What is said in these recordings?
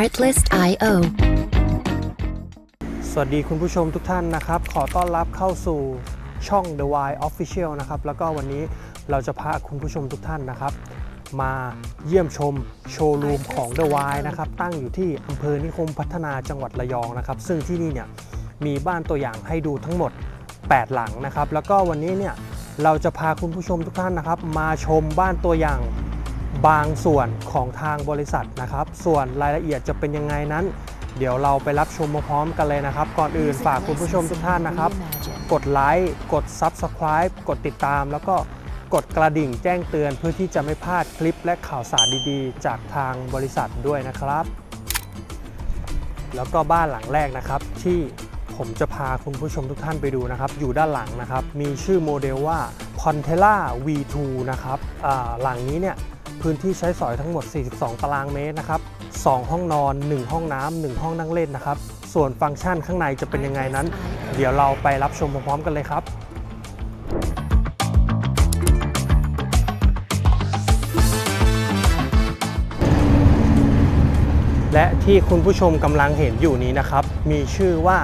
Smartlist.io สวัสดีคุณผู้ชมทุกท่านนะครับ ขอต้อนรับเข้าสู่ช่อง The Why Official นะครับ แล้วก็วันนี้เราจะพาคุณผู้ชมทุกท่านนะครับ มาเยี่ยมชมโชว์รูมของ The Why นะครับ ตั้งอยู่ที่อำเภอนิคมพัฒนาจังหวัดระยองนะครับ ซึ่งที่นี่เนี่ยมีบ้านตัวอย่างให้ดูทั้งหมด 8 หลังนะครับ แล้วก็วันนี้เนี่ยเราจะพาคุณผู้ชมทุกท่านนะครับ มาชมบ้านตัวอย่าง บางส่วนของทางบริษัทนะครับ ส่วนรายละเอียดจะเป็นยังไงนั้น เดี๋ยวเราไปรับชมพร้อมๆกันเลยนะครับ ก่อนอื่นฝากคุณผู้ชมทุกท่านนะครับ กดไลค์กด Subscribe กดติดตาม แล้วก็กดกระดิ่งแจ้งเตือนเพื่อที่จะไม่พลาดคลิปและข่าวสารดีๆ จากทางบริษัทด้วยนะครับ แล้วก็บ้านหลังแรกนะครับที่ผมจะพาคุณผู้ชมทุกท่านไปดูนะครับ อยู่ด้านหลังนะครับ มีชื่อโมเดลว่า c o n t e l a V2 นะครับอ่าหลังนี้เนี่ย พื้นที่ใช้สอยทั้งหมด 42 ตารางเมตรนะครับ 2 ห้องนอน 1 ห้องน้ำ1ห้องนั่งเล่นนะครับ ส่วนฟังก์ชันข้างในจะเป็นยังไงนั้น เดี๋ยวเราไปรับชมพร้อมๆกันเลยครับและที่คุณผู้ชมกำลังเห็นอยู่นี้นะครับ มีชื่อว่า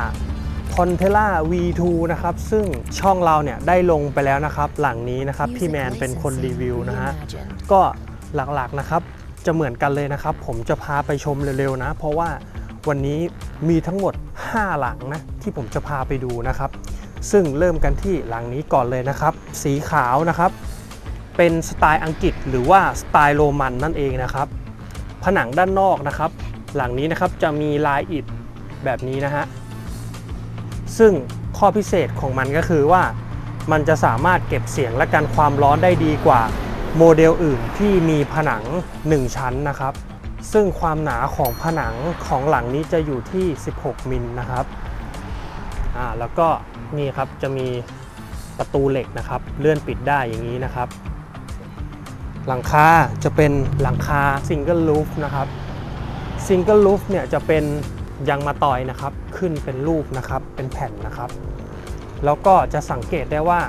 c o n t e l a V2 นะครับ ซึ่งช่องเราเนี่ยได้ลงไปแล้วนะครับ หลังนี้นะครับ พี่แมนเป็นคนรีวิวนะฮะ ก็ หลักๆนะครับ จะเหมือนกันเลยนะครับ ผมจะพาไปชมเร็วๆนะ เพราะว่าวันนี้มีทั้งหมด 5 หลังนะที่ผมจะพาไปดูนะครับ ซึ่งเริ่มกันที่หลังนี้ก่อนเลยนะครับ สีขาวนะครับ เป็นสไตล์อังกฤษหรือว่าสไตล์โรมันนั่นเองนะครับ ผนังด้านนอกนะครับ หลังนี้นะครับจะมีลายอิฐแบบนี้นะฮะซึ่งข้อพิเศษของมันก็คือว่ามันจะสามารถเก็บเสียงและกันความร้อนได้ดีกว่า โมเดลอื่นที่มีผนัง 1 ชั้นนะครับ ซึ่งความหนาของผนังของหลังนี้จะอยู่ที่ 16 มิลนะครับอ่าแล้วก็นี่ครับจะมีประตูเหล็กนะครับ เลื่อนปิดได้อย่างนี้นะครับ หลังคาจะเป็นหลังคาซิงเกิลลูฟนะครับซิงเกิลลูฟเนี่ยจะเป็นยางมาตอยนะครับ ขึ้นเป็นรูปนะครับเป็นแผ่นนะครับ แล้วก็จะสังเกตได้ว่า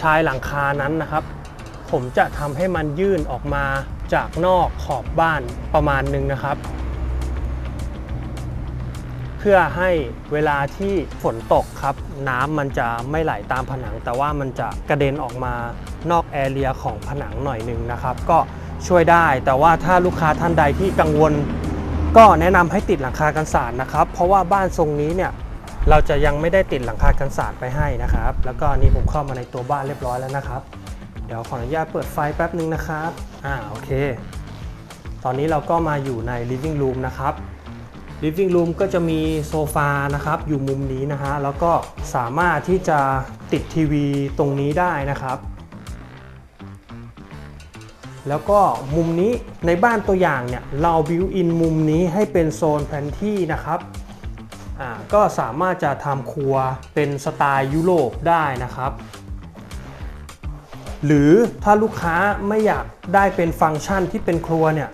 ชายหลังคานั้นนะครับ ผมจะทำให้มันยื่นออกมาจากนอกขอบบ้านประมาณหนึ่งนะครับ เพื่อให้เวลาที่ฝนตกครับ น้ำมันจะไม่ไหลตามผนัง แต่ว่ามันจะกระเด็นออกมานอกแอเรียของผนังหน่อยหนึ่งนะครับ ก็ช่วยได้ แต่ว่าถ้าลูกค้าท่านใดที่กังวล ก็แนะนำให้ติดหลังคากันศาสตร์นะครับ เพราะว่าบ้านทรงนี้เนี่ยเราจะยังไม่ได้ติดหลังคากันศาสตร์ไปให้นะครับ แล้วก็นี่ผมเข้ามาในตัวบ้านเรียบร้อยแล้วนะครับ ดี๋ยวขออนุญาตเปิดไฟแป๊บนึงนะครับ อ่าโอเค ตอนนี้เราก็มาอยู่ใน living room นะครับ living room ก็จะมีโซฟานะครับ อยู่มุมนี้นะฮะ แล้วก็สามารถที่จะติดทีวีตรงนี้ได้นะครับ แล้วก็มุมนี้ในบ้านตัวอย่างเนี่ย เราบิวอินมุมนี้ให้เป็นโซนแพนที่นะครับอ่าก็สามารถจะทำครัวเป็นสไตล์ยุโรปได้นะครับ หรือถ้าลูกค้าไม่อยากได้เป็นฟังก์ชันที่เป็นครัวเนี่ย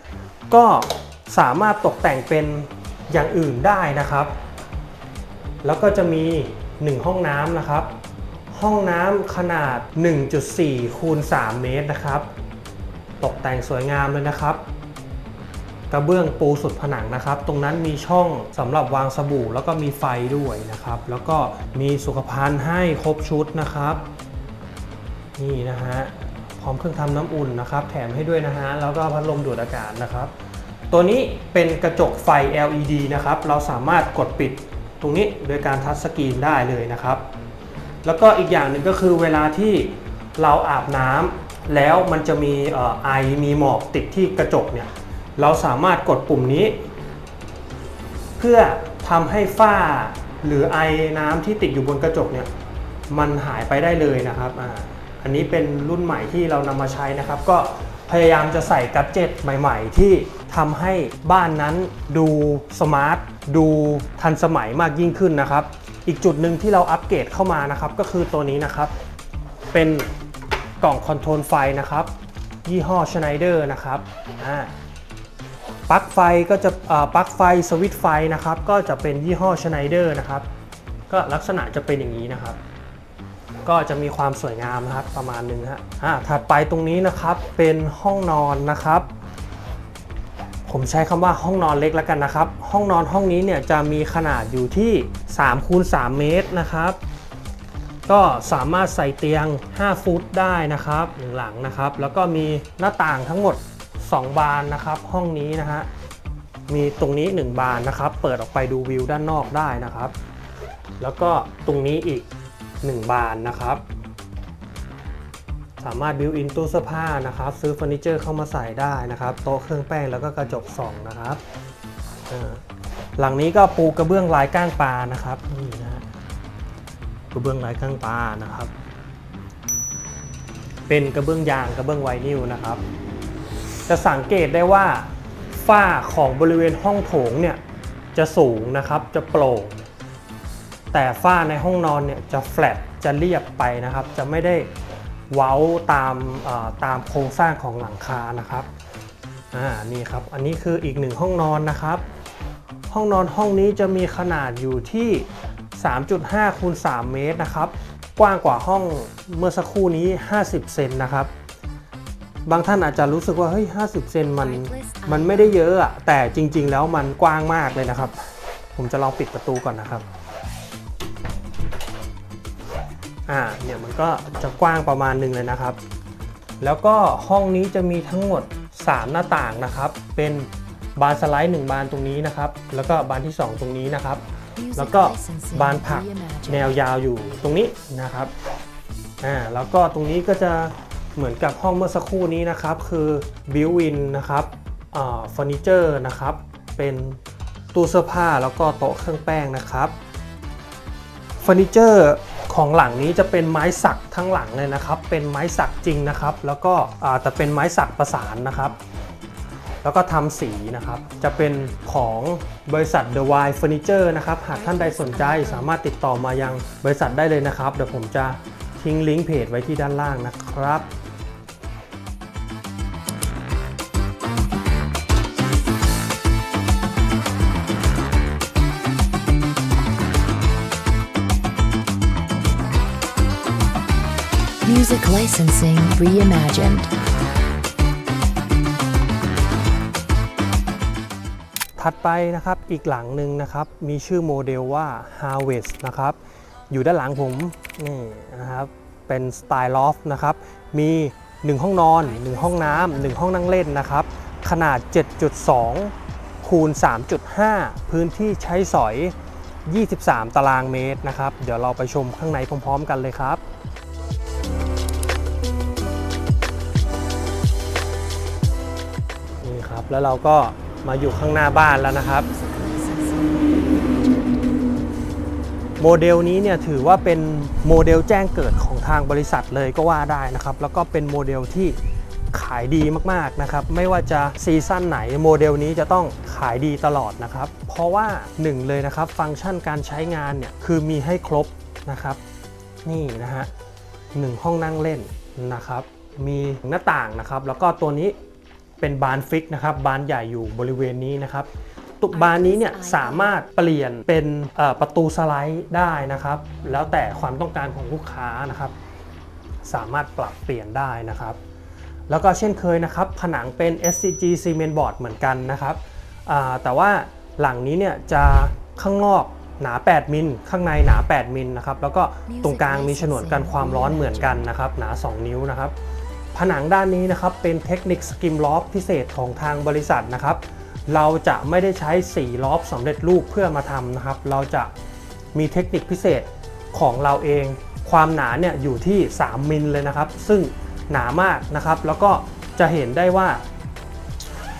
ก็สามารถตกแต่งเป็นอย่างอื่นได้นะครับ แล้วก็จะมี 1 ห้องน้ำนะครับ ห้องน้ำขนาด 1.4 คูณ 3 เมตรนะครับ ตกแต่งสวยงามเลยนะครับ กระเบื้องปูสุดผนังนะครับ ตรงนั้นมีช่องสำหรับวางสบู่ แล้วก็มีไฟด้วยนะครับ แล้วก็มีสุขภัณฑ์ให้ครบชุดนะครับ นี่นะฮะพร้อมเครื่องทำน้ำอุ่นนะครับ แถมให้ด้วยนะฮะแล้วก็พัดลมดูดอากาศนะครับ ตัวนี้เป็นกระจกไฟ LED นะครับ เราสามารถกดปิดตรงนี้โดยการทัชสกรีนได้เลยนะครับ แล้วก็อีกอย่างหนึ่งก็คือเวลาที่เราอาบน้ำแล้วมันจะมีไอมีหมอกติดที่กระจกเนี่ยเราสามารถกดปุ่มนี้ เพื่อทำให้ฝ้าหรือไอน้ำที่ติดอยู่บนกระจกเนี่ยมันหายไปได้เลยนะครับ อันนี้เป็นรุ่นใหม่ที่เรานำมาใช้นะครับ ก็พยายามจะใส่กัจเจตใหม่ ๆ ที่ทำให้บ้านนั้นดูสมาร์ทดูทันสมัยมากยิ่งขึ้นนะครับ อีกจุดหนึ่งที่เราอัปเกรดเข้ามานะครับ ก็คือตัวนี้นะครับ เป็นกล่องคอนโทรลไฟนะครับ ยี่ห้อ Schneider นะครับปลั๊กไฟก็จะปลั๊กไฟสวิตไฟนะครับ ก็จะเป็นยี่ห้อ Schneider นะครับ ก็ลักษณะจะเป็นอย่างนี้นะครับ ก็จะมีความสวยงามนะครับประมาณนึงฮะอ่าถัดไปตรงนี้นะครับเป็นห้องนอนนะครับ ผมใช้คำว่าห้องนอนเล็กแล้วกันนะครับ ห้องนอนห้องนี้เนี่ยจะมีขนาดอยู่ที่3คูณ3เมตรนะครับ ก็สามารถใส่เตียง 5 ฟุตได้นะครับหนึ่งหลังนะครับ แล้วก็มีหน้าต่างทั้งหมด 2 บานนะครับ ห้องนี้นะฮะมีตรงนี้ 1 บานนะครับ เปิดออกไปดูวิวด้านนอกได้นะครับ แล้วก็ตรงนี้อีก 1 บานนะครับ สามารถบิวอินตู้เสื้อผ้านะครับ ซื้อเฟอร์นิเจอร์เข้ามาใส่ได้นะครับ โต๊ะเครื่องแป้งแล้วก็กระจกส่องนะครับหลังนี้ก็ปูกระเบื้องลายก้างปลานะครับนี่นะฮะกระเบื้องลายก้างปลานะครับ เป็นกระเบื้องยางกระเบื้องไวนิลนะครับ จะสังเกตได้ว่าฝ้าของบริเวณห้องโถงเนี่ยจะสูงนะครับจะโปร่ง แต่ฝ้าในห้องนอนเนี่ยจะแฟลตจะเรียบไปนะครับ จะไม่ได้เว้าตามตามโครงสร้างของหลังคานะครับอ่านี่ครับ อันนี้คืออีกหนึ่งห้องนอนนะครับ ห้องนอนห้องนี้จะมีขนาดอยู่ที่ 3.5คูณ3เมตรนะครับ กว้างกว่าห้องเมื่อสักครู่นี้ 50 เซนนะครับ บางท่านอาจจะรู้สึกว่าเฮ้ย 50 เซนมันมันไม่ได้เยอะอะแต่จริง ๆ แล้วมันกว้างมากเลยนะครับ ผมจะลองปิดประตูก่อนนะครับ อ่าเนี่ยมันก็จะกว้างประมาณหนึ่งเลยนะครับ แล้วก็ห้องนี้จะมีทั้งหมด 3 หน้าต่างนะครับ เป็นบานสไลด์ 1 บานตรงนี้นะครับ แล้วก็บานที่ 2 ตรงนี้นะครับ แล้วก็บานผักแนวยาวอยู่ตรงนี้นะครับอ่าแล้วก็ตรงนี้ก็จะเหมือนกับห้องเมื่อสักครู่นี้นะครับ คือบิวอินนะครับอ่าเฟอร์นิเจอร์นะครับ เป็นตู้เสื้อผ้าแล้วก็โต๊ะเครื่องแป้งนะครับเฟอร์นิเจอร์ ของหลังนี้จะเป็นไม้สักทั้งหลังเลยนะครับ เป็นไม้สักจริงนะครับ แล้วก็อาแต่เป็นไม้สักประสานนะครับ แล้วก็ทำสีนะครับ จะเป็นของบริษัท The Wide Furniture นะครับ หากท่านใดสนใจสามารถติดต่อมายังบริษัทได้เลยนะครับ เดี๋ยวผมจะทิ้งลิงก์เพจไว้ที่ด้านล่างนะครับ Music licensing reimagined. ถัดไปนะครับอีกหลังหนึ่งนะครับ มีชื่อโมเดลว่า Harvest นะครับ อยู่ด้านหลังผมนี่นะครับเป็นสไตล์ลอฟนะครับ มี 1 ห้องนอน 1 ห้องน้ำ1ห้องนั่งเล่นนะครับ ขนาด 7.2 คูณ 3.5 พื้นที่ใช้สอย 23 ตารางเมตรนะครับ เดี๋ยวเราไปชมข้างในพร้อม ๆ กันเลยครับ ครับ แล้วเราก็มาอยู่ข้างหน้าบ้านแล้วนะครับ โมเดลนี้เนี่ยถือว่าเป็นโมเดลแจ้งเกิดของทางบริษัทเลยก็ว่าได้นะครับ แล้วก็เป็นโมเดลที่ขายดีมากๆนะครับ ไม่ว่าจะซีซั่นไหนโมเดลนี้จะต้องขายดีตลอดนะครับ เพราะว่าหนึ่งเลยนะครับ ฟังก์ชันการใช้งานเนี่ยคือมีให้ครบนะครับ นี่นะฮะหนึ่งห้องนั่งเล่นนะครับ มีหน้าต่างนะครับ แล้วก็ตัวนี้ เป็นบานฟิกนะครับบานใหญ่อยู่บริเวณนี้นะครับตุกบานนี้เนี่ยสามารถเปลี่ยนเป็นเอ่อประตูสไลด์ได้นะครับ แล้วแต่ความต้องการของลูกค้านะครับ สามารถปรับเปลี่ยนได้นะครับ แล้วก็เช่นเคยนะครับ ผนังเป็น SCG Cement Board เหมือนกันนะครับอ่าแต่ว่าหลังนี้เนี่ยจะข้างนอกหนา 8 มิล ข้างในหนา 8 มิลนะครับ แล้วก็ตรงกลางมีฉนวนกันความร้อนเหมือนกันนะครับ หนา 2 นิ้วนะครับ ผนังด้านนี้นะครับเป็นเทคนิคสกิมล็อฟพิเศษของทางบริษัทนะครับ เราจะไม่ได้ใช้สีล็อบสำเร็จรูปเพื่อมาทำนะครับ เราจะมีเทคนิคพิเศษของเราเอง ความหนาเนี่ยอยู่ที่ 3 มิลเลยนะครับ ซึ่งหนามากนะครับ แล้วก็จะเห็นได้ว่า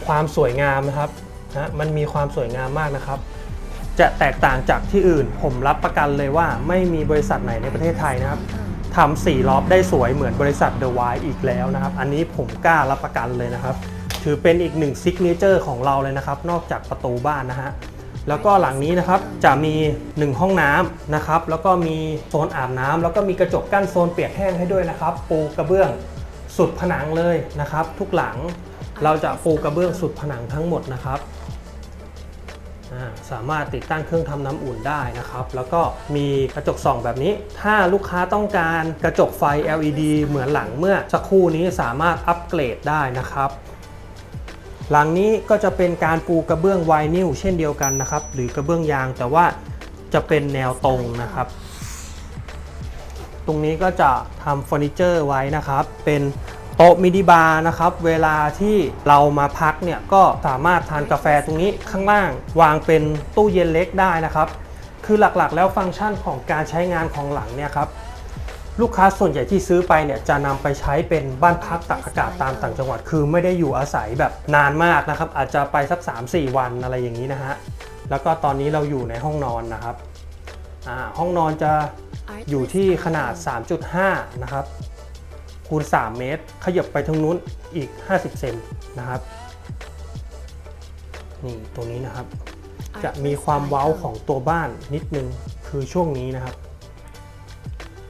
ความสวยงามนะครับนะมันมีความสวยงามมากนะครับ จะแตกต่างจากที่อื่น ผมรับประกันเลยว่าไม่มีบริษัทไหนในประเทศไทยนะครับ ทำสี่ล้อบได้สวยเหมือนบริษัท The Wild อีกแล้วนะครับ อันนี้ผมกล้ารับประกันเลยนะครับ ถือเป็นอีกหนึ่งซิกเนเจอร์ของเราเลยนะครับ นอกจากประตูบ้านนะฮะแล้วก็หลังนี้นะครับจะมี 1 ห้องน้ำนะครับ แล้วก็มีโซนอาบน้ำแล้วก็มีกระจกกั้นโซนเปียกแห้งให้ด้วยนะครับ ปูกระเบื้องสุดผนังเลยนะครับ ทุกหลังเราจะปูกระเบื้องสุดผนังทั้งหมดนะครับ สามารถติดตั้งเครื่องทำน้ำอุ่นได้นะครับ แล้วก็มีกระจกส่องแบบนี้ ถ้าลูกค้าต้องการกระจกไฟ LED เหมือนหลังเมื่อสักครู่นี้สามารถอัปเกรดได้นะครับ หลังนี้ก็จะเป็นการปูกระเบื้องไวนิลเช่นเดียวกันนะครับ หรือกระเบื้องยางแต่ว่าจะเป็นแนวตรงนะครับ ตรงนี้ก็จะทำเฟอร์นิเจอร์ไว้นะครับ เป็น โต๊ะมินิบาร์นะครับ เวลาที่เรามาพักเนี่ยก็สามารถทานกาแฟตรงนี้ข้างล่าง วางเป็นตู้เย็นเล็กได้นะครับ คือหลักๆ แล้วฟังก์ชันของการใช้งานของหลังเนี่ยครับลูกค้าส่วนใหญ่ที่ซื้อไปเนี่ยจะนำไปใช้เป็นบ้านพักตากอากาศตามต่างจังหวัด คือไม่ได้อยู่อาศัยแบบนานมากนะครับ อาจจะไปสัก 3-4 วันอะไรอย่างนี้นะฮะแล้วก็ตอนนี้เราอยู่ในห้องนอนนะครับห้องนอนจะอยู่ที่ขนาด 3.5 นะครับ คูณ 3 เมตร ขยับไปทางนู้นอีก 50 เซนนะครับ นี่ตรงนี้นะครับ จะมีความเว้าของตัวบ้านนิดนึงคือช่วงนี้นะครับ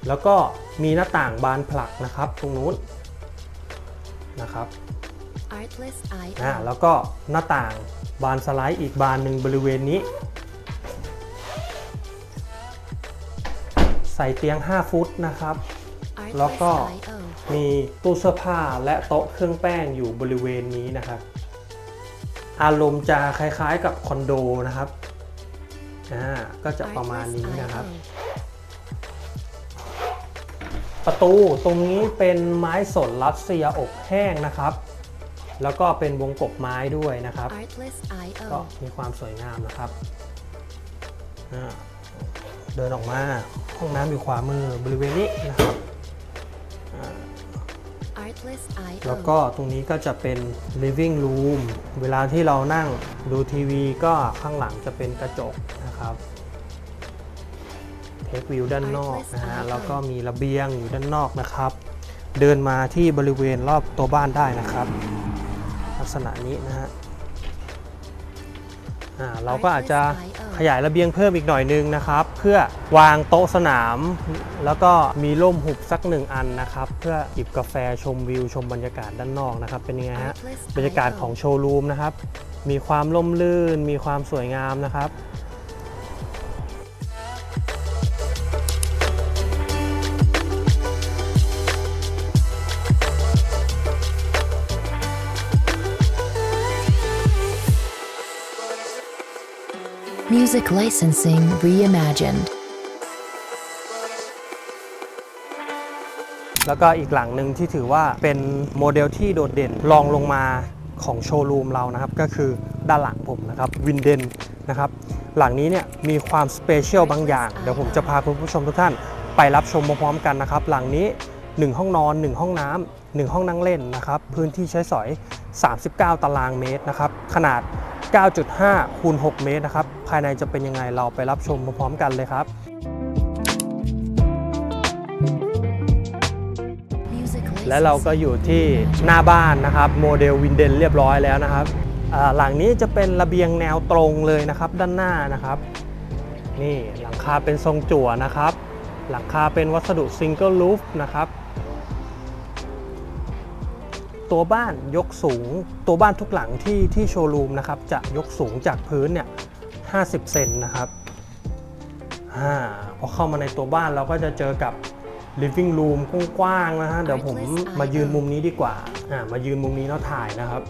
แล้วก็มีหน้าต่างบานผลักนะครับ ตรงนู้นนะครับ Artless อ่า IO. แล้วก็หน้าต่างบานสไลด์อีกบานหนึ่งบริเวณนี้ ใส่เตียง 5 ฟุตนะครับ แล้วก็ Artless IO. มีตู้เสื้อผ้าและโต๊ะเครื่องแป้งอยู่บริเวณนี้นะครับ อารมณ์จะคล้ายๆกับคอนโดนะครับอ่าก็จะประมาณนี้ Artless นะครับ IO. ประตูตรงนี้เป็นไม้สนรัสเซียอบแห้งนะครับ แล้วก็เป็นวงกบไม้ด้วยนะครับ Artless ก็ IO. มีความสวยงามนะครับอ่าเดินออกมาห้องน้ำอยู่ขวามือบริเวณนี้นะครับ Artless แล้ว IO. ก็ตรงนี้ก็จะเป็น living room เวลาที่เรานั่งดูทีวีก็ข้างหลังจะเป็นกระจกนะครับเทควิวด้านนอกนะฮะแล้วก็มีระเบียงอยู่ด้านนอกนะครับ เดินมาที่บริเวณรอบตัวบ้านได้นะครับ ลักษณะนี้นะฮะอ่า เราก็อาจจะขยายระเบียงเพิ่มอีกหน่อยนึงนะครับ เพื่อวางโต๊ะสนาม แล้วก็มีร่มหุบสักหนึ่งอันนะครับ เพื่อจิบกาแฟชมวิว ชมบรรยากาศด้านนอกนะครับ เป็นยังไงฮะ Artless บรรยากาศ IO. ของโชว์รูมนะครับ มีความร่มรื่น มีความสวยงามนะครับ Music licensing reimagined. แล้วก็อีกหลังหนึ่งที่ถือว่าเป็นโมเดลที่โดดเด่นรองลงมาของโชว์รูมเรานะครับ ก็คือด้านหลังผมนะครับวินเดนนะครับหลังนี้เนี่ยมีความสเปเชียลบางอย่าง เดี๋ยวผมจะพาคุณผู้ชมทุกท่านไปรับชมพร้อมๆกันนะครับ หลังนี้ 1 ห้องนอน 1 ห้องน้ำ1ห้องนั่งเล่นนะครับ พื้นที่ใช้สอย 39 ตารางเมตรนะครับ ขนาด 9.5คูณ6เมตรนะครับ ภายในจะเป็นยังไงเราไปรับชมพร้อมๆกันเลยครับ และเราก็อยู่ที่หน้าบ้านนะครับ โมเดลวินเดนเรียบร้อยแล้วนะครับ หลังนี้จะเป็นระเบียงแนวตรงเลยนะครับ ด้านหน้านะครับ นี่หลังคาเป็นทรงจั่วนะครับ หลังคาเป็นวัสดุซิงเกิลลูฟนะครับ ตัวบ้านยกสูง ตัวบ้านทุกหลังที่ที่โชว์รูมนะครับจะยกสูงจากพื้นเนี่ย50 เซนนะครับอาพอเข้ามาในตัวบ้านเราก็จะเจอกับ living room กว้างๆนะฮะเดี๋ยวผมมายืนมุมนี้ดีกว่าอ่ามายืนมุมนี้แล้วถ่ายนะครับ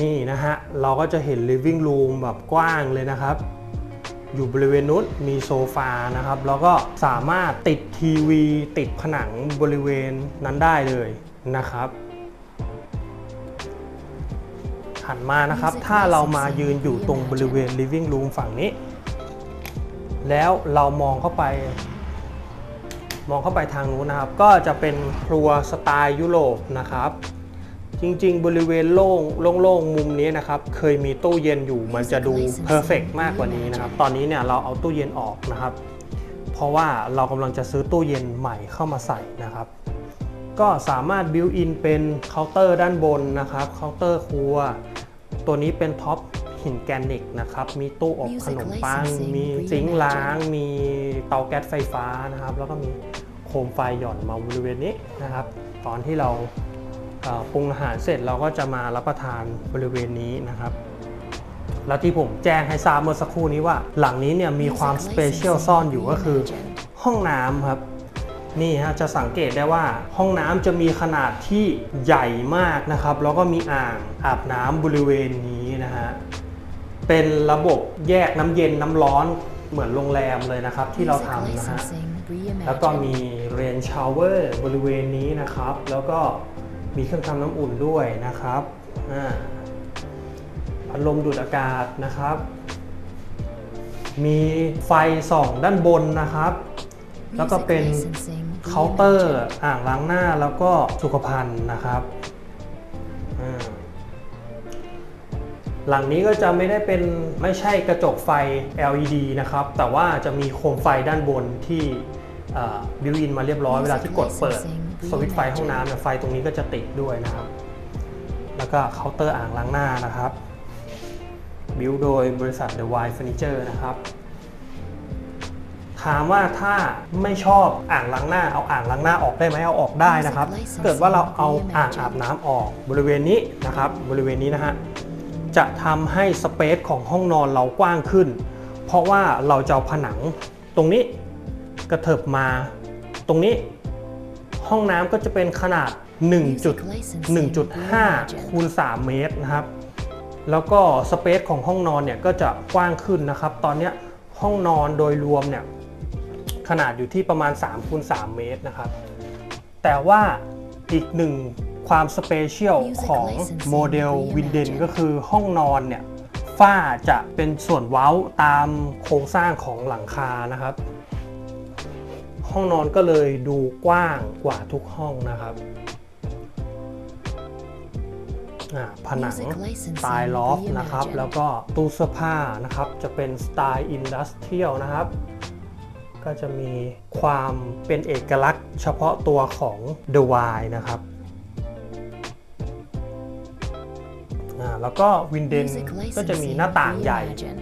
นี่นะฮะเราก็จะเห็น living room แบบกว้างเลยนะครับอยู่บริเวณนู้นมีโซฟานะครับ แล้วก็สามารถติดทีวี ติดผนังบริเวณนั้นได้เลยนะครับ หันมานะครับ ถ้าเรามายืนอยู่ตรงบริเวณ living room ฝั่งนี้ แล้วเรามองเข้าไป มองเข้าไปทางนู้นนะครับ ก็จะเป็นครัวสไตล์ยุโรปนะครับ จริงๆ บริเวณโล่งโล่งๆมุมนี้นะครับ เคยมีตู้เย็นอยู่มันจะดูเพอร์เฟกมากกว่านี้นะครับ ตอนนี้เนี่ยเราเอาตู้เย็นออกนะครับ เพราะว่าเรากำลังจะซื้อตู้เย็นใหม่เข้ามาใส่นะครับก็สามารถบิวอินเป็นเคาน์เตอร์ด้านบนนะครับเคาน์เตอร์ครัว ตัวนี้เป็นท็อปหินแกรนิกนะครับ มีตู้อบขนมปัง มีซิงค์ล้าง มีเตาแก๊สไฟฟ้านะครับ แล้วก็มีโคมไฟหย่อนมาบริเวณนี้นะครับ ตอนที่เราเอ่อปรุงอาหารเสร็จเราก็จะมารับประทานบริเวณนี้นะครับ แล้วที่ผมแจ้งให้ทราบเมื่อสักครู่นี้ว่า หลังนี้เนี่ยมีความสเปเชียลซ่อนอยู่ก็คือห้องน้ำครับ นี่ฮะจะสังเกตได้ว่าห้องน้ำจะมีขนาดที่ใหญ่มากนะครับ แล้วก็มีอ่างอาบน้ำบริเวณนี้นะฮะเป็นระบบแยกน้ำเย็นน้ำร้อนเหมือนโรงแรมเลยนะครับที่เราทำนะฮะแล้วก็มีเรนชาวเวอร์บริเวณนี้นะครับ แล้วก็มีเครื่องทำน้ำอุ่นด้วยนะครับอ่าพัดลมดูดอากาศนะครับ มีไฟส่องด้านบนนะครับ แล้วก็เป็น เคาน์เตอร์อ่างล้างหน้าแล้วก็สุขภัณฑ์นะครับหลังนี้ก็จะไม่ได้เป็นไม่ใช่กระจกไฟ LED นะครับ แต่ว่าจะมีโคมไฟด้านบนที่บิวอินมาเรียบร้อยเวลาที่กดเปิดสวิตช์ไฟห้องน้ำไฟตรงนี้ก็จะติดด้วยนะครับ แล้วก็เคาน์เตอร์อ่างล้างหน้านะครับ บิวโดยบริษัท The Wine Furniture นะครับ ถามว่าถ้าไม่ชอบอ่างล้างหน้าเอาอ่างล้างหน้าออกได้ไหมเอาออกได้นะครับ เกิดว่าเราเอาอ่างอาบน้ำออกบริเวณนี้นะครับ บริเวณนี้นะฮะจะทำให้สเปซของห้องนอนเรากว้างขึ้น เพราะว่าเราจะเอาผนังตรงนี้กระเถิบมา ตรงนี้ห้องน้ำก็จะเป็นขนาด 1.1.5 คูณ 3 เมตรนะครับ แล้วก็สเปซของห้องนอนเนี่ยก็จะกว้างขึ้นนะครับ ตอนนี้ห้องนอนโดยรวมเนี่ย ขนาดอยู่ที่ประมาณ3คูณ3เมตรนะครับ แต่ว่าอีกหนึ่งความสเปเชียล Music ของ licensing โมเดล reimagined วินเดนก็คือห้องนอนเนี่ยฝ้าจะเป็นส่วนเว้าตามโครงสร้างของหลังคานะครับ ห้องนอนก็เลยดูกว้างกว่าทุกห้องนะครับอ่าผนัง Music licensing สไตล์ลอฟนะครับ reimagined แล้วก็ตู้เสื้อผ้านะครับ จะเป็นสไตล์อินดัสเทรียลนะครับ ก็จะมีความเป็นเอกลักษณ์ เฉพาะตัวของ The Wine นะครับอ่าแล้วก็วินเดน Music ก็จะมี licensing หน้าต่างใหญ่ reimagined.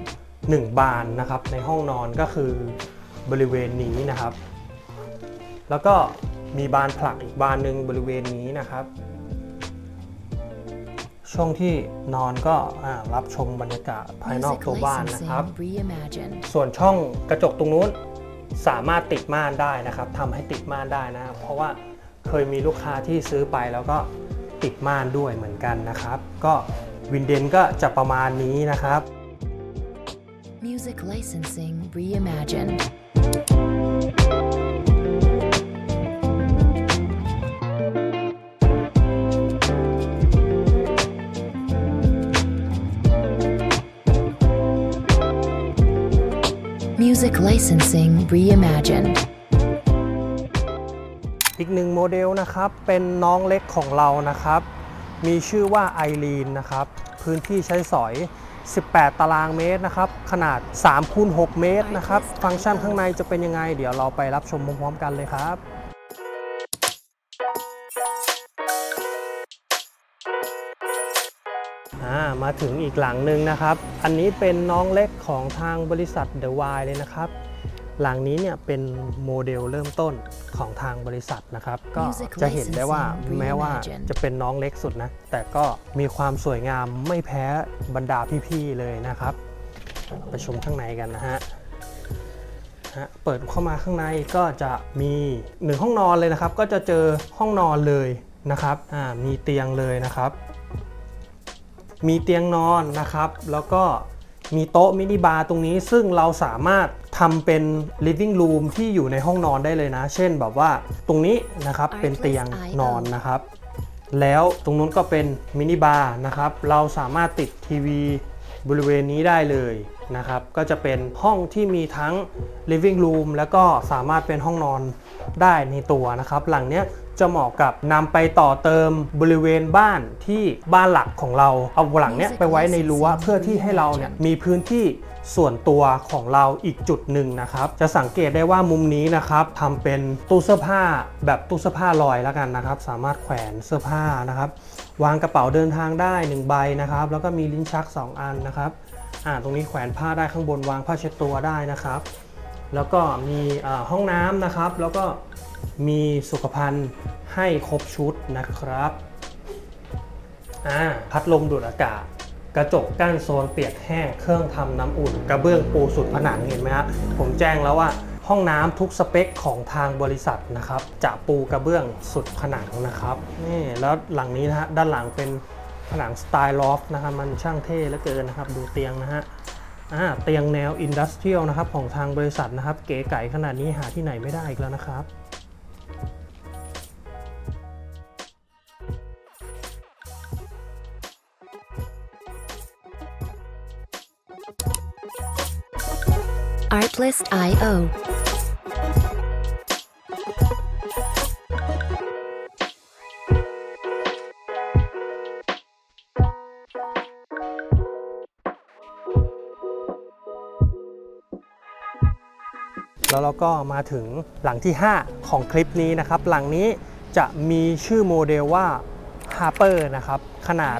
1บานนะครับ ในห้องนอนก็คือบริเวณนี้นะครับ แล้วก็มีบานผลักอีกบานหนึ่งบริเวณนี้นะครับ ช่วงที่นอนก็อ่ารับชมบรรยากาศภายนอก Music ตัวบ้านนะครับ licensing reimagined. ส่วนช่องกระจกตรงนู้น สามารถติดม่านได้นะครับทำให้ติดม่านได้นะ เพราะว่าเคยมีลูกค้าที่ซื้อไปแล้วก็ติดม่านด้วยเหมือนกันนะครับ ก็วินเดนก็จะประมาณนี้นะครับ Music licensing reimagined. Music licensing reimagined. อีกหนึ่งโมเดลนะครับ เป็นน้องเล็กของเรานะครับ มีชื่อว่าไอรีนนะครับ พื้นที่ใช้สอย 18 ตารางเมตรนะครับ ขนาด3คูณ6เมตรนะครับ ฟังก์ชันข้างในจะเป็นยังไง เดี๋ยวเราไปรับชมพร้อมๆกันเลยครับ มาถึงอีกหลังหนึ่งนะครับ อันนี้เป็นน้องเล็กของทางบริษัท The Y เลยนะครับ หลังนี้เนี่ยเป็นโมเดลเริ่มต้นของทางบริษัทนะครับ ก็ Music จะเห็นได้ว่า licensing แม้ว่า reimagined จะเป็นน้องเล็กสุดนะ แต่ก็มีความสวยงามไม่แพ้บรรดาพี่ๆเลยนะครับ ไปชมข้างในกันนะฮะฮะเปิดเข้ามาข้างในก็จะมีหนึ่งห้องนอนเลยนะครับ ก็จะเจอห้องนอนเลยนะครับอ่ามีเตียงเลยนะครับ มีเตียงนอนนะครับ แล้วก็มีโต๊ะมินิบาร์ตรงนี้ซึ่งเราสามารถทำเป็น living room ที่อยู่ในห้องนอนได้เลยนะ เช่นแบบว่าตรงนี้นะครับเป็นเตียงนอนนะครับ แล้วตรงนู้นก็เป็นมินิบาร์นะครับ เราสามารถติดทีวีบริเวณนี้ได้เลยนะครับ ก็จะเป็นห้องที่มีทั้ง living room แล้วก็สามารถเป็นห้องนอนได้ในตัวนะครับ หลังเนี้ย จะเหมาะกับนำไปต่อเติมบริเวณบ้านที่บ้านหลักของเราเอาหลังเนี้ยไปไว้ในรั้วเพื่อที่ให้เราเนี่ยมีพื้นที่ส่วนตัวของเราอีกจุดหนึ่งนะครับ จะสังเกตได้ว่ามุมนี้นะครับทำเป็นตู้เสื้อผ้าแบบตู้เสื้อผ้าลอยแล้วกันนะครับ สามารถแขวนเสื้อผ้านะครับ วางกระเป๋าเดินทางได้1ใบนะครับ แล้วก็มีลิ้นชัก 2 อันนะครับอ่าตรงนี้แขวนผ้าได้ข้างบนวางผ้าเช็ดตัวได้นะครับ แล้วก็มีห้องน้ำนะครับ แล้วก็ มีสุขภัณฑ์ให้ครบชุดนะครับอ่าพัดลมดูดอากาศ กระจกกั้นโซนเปียกแห้ง เครื่องทำน้ำอุ่น กระเบื้องปูสุดผนังเห็นไหมฮะผมแจ้งแล้วว่าห้องน้ำทุกสเปคของทางบริษัทนะครับ จะปูกระเบื้องสุดผนังนะครับนี่แล้วหลังนี้นะฮะด้านหลังเป็นผนังสไตล์ลอฟนะครับมันช่างเท่เหลือเกินนะครับ ดูเตียงนะฮะอ่าเตียงแนวอินดัสเทรียลนะครับของทางบริษัทนะครับ เก๋ไก๋ขนาดนี้หาที่ไหนไม่ได้อีกแล้วนะครับ Artlist.io แล้วเราก็มาถึงหลังที่ 5 ของคลิปนี้นะครับ หลังนี้จะมีชื่อโมเดลว่า Harper นะครับ ขนาด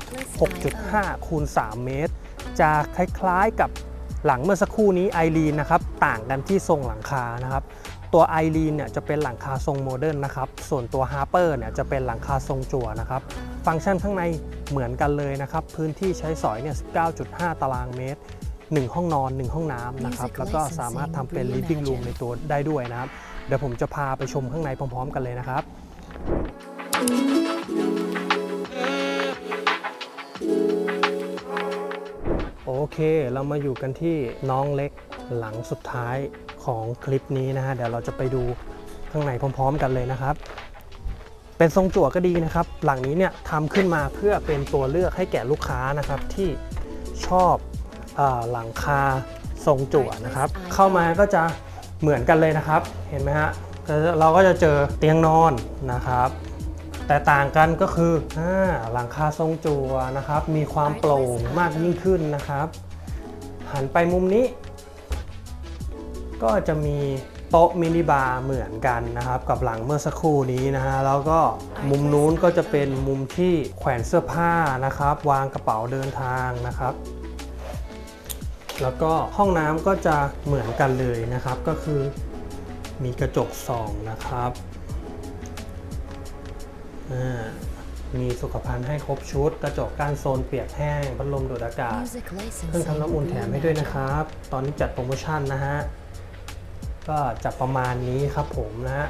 6.5 คูณ 3 เมตร จะคล้ายๆกับ หลังเมื่อสักครู่นี้ไอรีนนะครับต่างกันที่ทรงหลังคานะครับตัวไอรีนเนี่ยจะเป็นหลังคาทรงโมเดิร์นนะครับส่วนตัว Harper เนี่ยจะเป็นหลังคาทรงจั่วนะครับฟังก์ชันข้างในเหมือนกันเลยนะครับพื้นที่ใช้สอยเนี่ย19.5 ตารางเมตร 1 ห้องนอน 1 ห้องน้ำนะครับแล้วก็สามารถทำเป็น living room ในตัวได้ด้วยนะครับเดี๋ยวผมจะพาไปชมข้างในพร้อม ๆ กันเลยนะครับ โอเค เรามาอยู่กันที่น้องเล็กหลังสุดท้ายของคลิปนี้นะฮะ เดี๋ยวเราจะไปดูข้างในพร้อม ๆ กันเลยนะครับ เป็นทรงจั่วก็ดีนะครับ หลังนี้เนี่ยทำขึ้นมาเพื่อเป็นตัวเลือกให้แก่ลูกค้านะครับที่ชอบเออหลังคาทรงจั่วนะครับ เข้ามาก็จะเหมือนกันเลยนะครับ เห็นไหมฮะก็เราก็จะเจอเตียงนอนนะครับ แต่ต่างกันก็คืออาหลังคาทรงจั่วนะครับ มีความโปร่งมากยิ่งขึ้นนะครับ หันไปมุมนี้ ก็จะมีโต๊ะมินิบาร์เหมือนกันนะครับ กับหลังเมื่อสักครู่นี้นะฮะแล้วก็มุมนู้นก็จะเป็นมุมที่แขวนเสื้อผ้านะครับ วางกระเป๋าเดินทางนะครับ แล้วก็ห้องน้ำก็จะเหมือนกันเลยนะครับ ก็คือมีกระจกส่องนะครับ มีสุขภัณฑ์ให้ครบชุด กระจกกั้นโซนเปียกแห้ง พัดลมดูดอากาศ Music เครื่องทำน้ำอุ่นแถมให้ด้วยนะครับ ตอนนี้จัดโปรโมชั่นนะฮะ ก็จะประมาณนี้ครับผมนะฮะ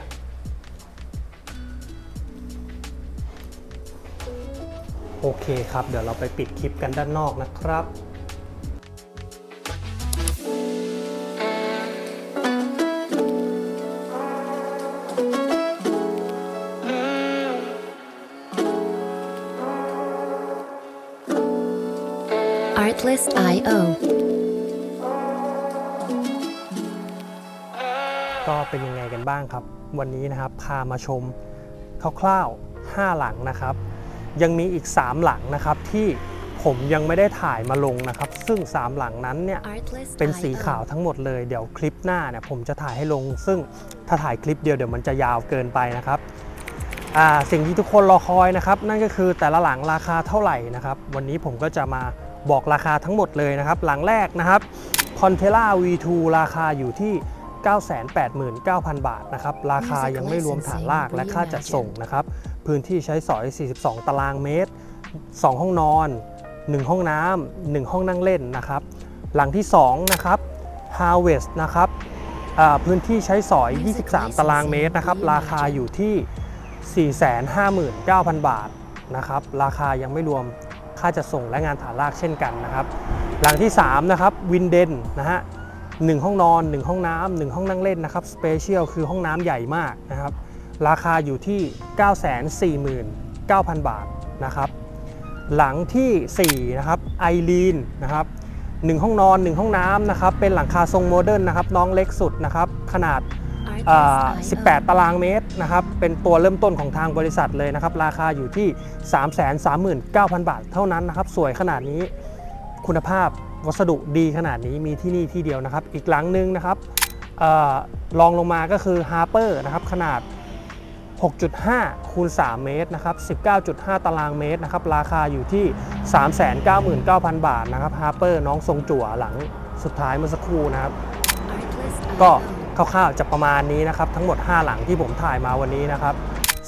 โอเคครับ เดี๋ยวเราไปปิดคลิปกันด้านนอกนะครับ Artlist.io ก็เป็นยังไงกันบ้างครับ วันนี้นะครับพามาชมคร่าวๆ 5 หลังนะครับ ยังมีอีก 3 หลังนะครับที่ผมยังไม่ได้ถ่ายมาลงนะครับ ซึ่ง 3 หลังนั้นเนี่ย Artlist.io เป็นสีขาวทั้งหมดเลยเดี๋ยวคลิปหน้าเนี่ยผมจะถ่ายให้ลง ซึ่งถ้าถ่ายคลิปเดียวเดี๋ยวมันจะยาวเกินไปนะครับอ่าสิ่งที่ทุกคนรอคอยนะครับ นั่นก็คือแต่ละหลังราคาเท่าไหร่นะครับ วันนี้ผมก็จะมา บอกราคาทั้งหมดเลยนะครับ หลังแรกนะครับ c o n t e l a V2 ราคาอยู่ที่ 989,000 บาทนะครับ ราคายังไม่รวมฐานลากและค่าจัดส่งนะครับ พื้นที่ใช้สอย 42 ตารางเมตร 2 ห้องนอน 1 ห้องน้ำ1ห้องนั่งเล่นนะครับ หลังที่ 2 นะครับ Harvest นะครับอ่าพื้นที่ใช้สอย 23 ตารางเมตรนะครับ ราคาอยู่ที่ 459,000 บาทนะครับ ราคายังไม่รวม ค่าจัดส่งและงานฐานรากเช่นกันนะครับหลังที่3นะครับวินเดนนะฮะหนึ่งห้องนอน 1 ห้องน้ำหนึ่งห้องนั่งเล่นนะครับสเปเชียลคือห้องน้ำใหญ่มากนะครับราคาอยู่ที่ 949,000 บาทนะครับหลังที่4นะครับไอรีนนะครับหนึ่งห้องนอน 1 ห้องน้ำนะครับเป็นหลังคาทรงโมเดิร์นนะครับน้องเล็กสุดนะครับขนาด 18 ตารางเมตรนะครับ เป็นตัวเริ่มต้นของทางบริษัทเลยนะครับ ราคาอยู่ที่ 339,000 บาทเท่านั้นนะครับ สวยขนาดนี้ คุณภาพวัสดุดีขนาดนี้มีที่นี่ที่เดียวนะครับ อีกหลังหนึ่งนะครับอลองลงมาก็คือ Harper นะครับ ขนาด 6.5 คูณ 3 เมตรนะครับ 19.5 ตารางเมตรนะครับ ราคาอยู่ที่ 399,000 บาทนะครับ Harper น้องทรงจั่วหลังสุดท้ายเมื่อสักครู่นะครับ ก็ คร่าวๆจะประมาณนี้นะครับ ทั้งหมด 5 หลังที่ผมถ่ายมาวันนี้นะครับ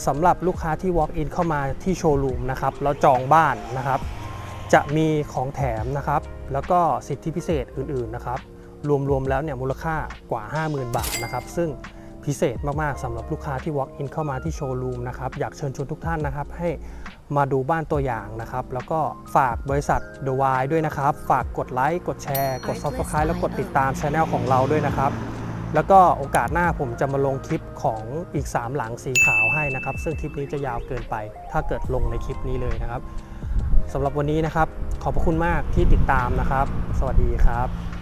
สำหรับลูกค้าที่ walk in เข้ามาที่โชว์รูมนะครับแล้วจองบ้านนะครับ จะมีของแถมนะครับ แล้วก็สิทธิพิเศษอื่นๆนะครับ รวมๆแล้วเนี่ยมูลค่ากว่า 50,000 บาทนะครับ ซึ่งพิเศษมากๆสำหรับลูกค้าที่ walk in เข้ามาที่โชว์รูมนะครับ อยากเชิญชวนทุกท่านนะครับ ให้มาดูบ้านตัวอย่างนะครับ แล้วก็ฝากบริษัท The Y ด้วยนะครับ ฝากกดไลค์กดแชร์ กด Subscribe แล้วกดติดตามช anel ของเราด้วยนะครับ แล้วก็โอกาสหน้าผมจะมาลงคลิปของอีก 3 หลังสีขาวให้นะครับ ซึ่งคลิปนี้จะยาวเกินไป ถ้าเกิดลงในคลิปนี้เลยนะครับสำหรับวันนี้นะครับ ขอบพระคุณมากที่ติดตามนะครับ สวัสดีครับ